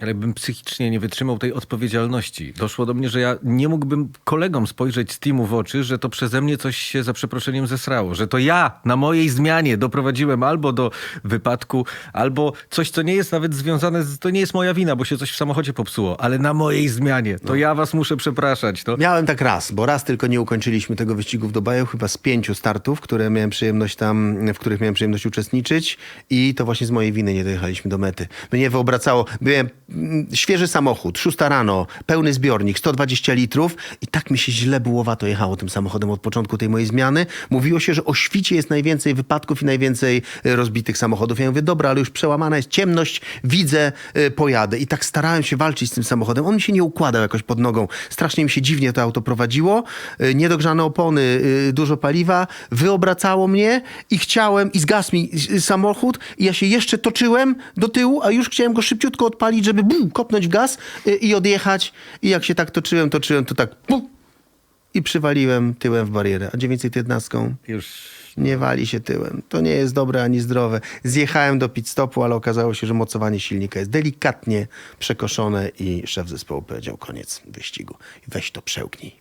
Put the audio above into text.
Ale bym psychicznie nie wytrzymał tej odpowiedzialności. Doszło do mnie, że ja nie mógłbym kolegom spojrzeć z teamu w oczy, że to przeze mnie coś się za przeproszeniem zesrało. Że to ja na mojej zmianie doprowadziłem albo do wypadku, albo coś, co nie jest nawet związane z... To nie jest moja wina, bo się coś w samochodzie popsuło, ale na mojej zmianie. To ja was muszę przepraszać. To... Miałem tak raz, bo raz tylko nie ukończyliśmy tego wyścigu w Dubaju, chyba z pięciu startów, które miałem przyjemność tam, w których miałem przyjemność uczestniczyć i to właśnie z mojej winy nie dojechaliśmy do mety. Mnie wyobracało, byłem świeży samochód, szósta rano, pełny zbiornik, 120 litrów i tak mi się źle bułowato jechało tym samochodem od początku tej mojej zmiany. Mówiło się, że o świcie jest najwięcej wypadków i najwięcej e, rozbitych samochodów. Ja mówię, dobra, ale już przełamana jest ciemność, widzę, e, pojadę. I tak starałem się walczyć z tym samochodem. On mi się nie układał jakoś pod nogą. Strasznie mi się dziwnie to auto prowadziło. E, Niedogrzane opony, dużo paliwa, wyobracało mnie i chciałem, i zgasł mi samochód i ja się jeszcze toczyłem do tyłu, a już chciałem go szybciutko odpalić, żeby bum, kopnąć w gaz e, i odjechać. I jak się tak toczyłem, toczyłem, to tak bum, i przywaliłem tyłem w barierę. A 911 Już nie wali się tyłem. To nie jest dobre ani zdrowe. Zjechałem do pit stopu, ale okazało się, że mocowanie silnika jest delikatnie przekoszone i szef zespołu powiedział koniec wyścigu. Weź to przełknij.